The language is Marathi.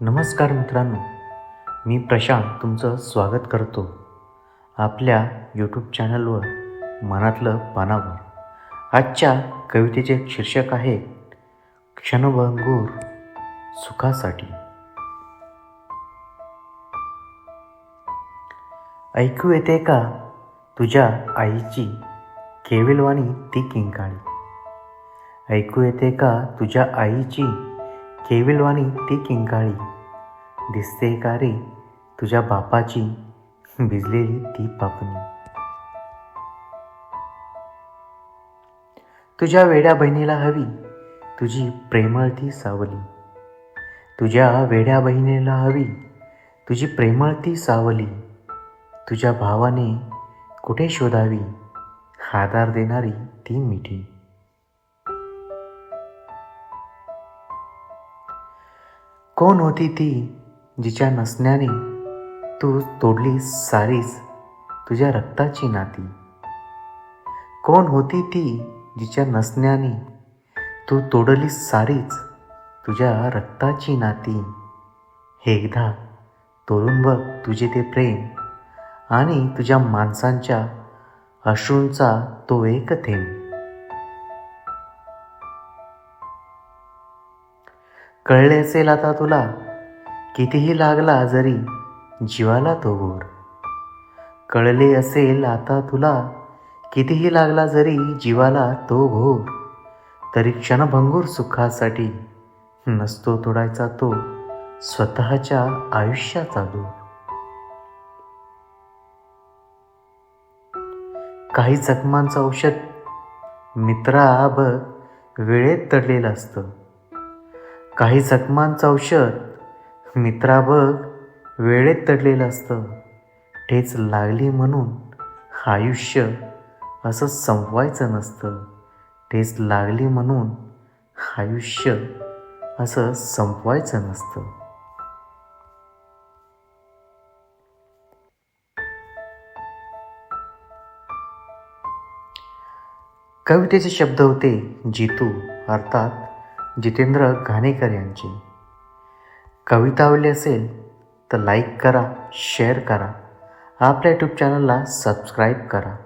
नमस्कार मित्रांनो मी प्रशांत तुमचं स्वागत करतो आपल्या यूट्यूब चॅनलवर मनातलं पानावर. आजच्या कवितेचे शीर्षक आहे क्षणभंगूर सुखासाठी. ऐकू येते का तुझ्या आईची केविलवाणी ती किंकाळी? ऐकू येते का तुझ्या आईची केविलवाणी ती किंकाळी. दिसते का रे तुझ्या बापाची भिजलेली ती पापणी. तुझ्या वेड्या बहिणीला हवी तुझी प्रेमळ ती सावली. तुझ्या वेड्या बहिणीला हवी तुझी प्रेमळ ती सावली. तुझ्या भावाने कुठे शोधावी? आधार देणारी ती मिठी. कोण होती ती जिच्या नसण्याने तू तोडली सारीच तुझ्या रक्ताची नाती? कोण होती ती जिच्या नसण्याने तू तोडली सारीच तुझ्या रक्ताची नाती? एकदा तोडून बघ तुझे ते प्रेम आणि तुझ्या माणसांच्या अश्रूंचा तो एक थेंब. कळले असेल आता तुला? कितीही लागला जरी जीवाला तो गोर कळले असेल आता तुला? कितीही लागला जरी जीवाला तो घोर तरी क्षणभंगूर सुखासाठी नसतो तोडायचा तो स्वतःच्या आयुष्याचा दूर. काही जखमांचं औषध मित्रा वेळेत तडलेलं असतं. काही जखमांचं औषध. मित्रा बघ वेळेत तडलेलं असतं. ठेच लागली म्हणून आयुष्य असं संपवायचं नसतं. ठेच लागली म्हणून आयुष्य असं संपवायचं नसतं. कवितेचे शब्द होते जितू अर्थात जितेंद्र घाणेकर यांचे. कविता आवडली असेल तर लाईक करा शेअर करा. आपल्या यूट्यूब चॅनलला सबस्क्राईब करा.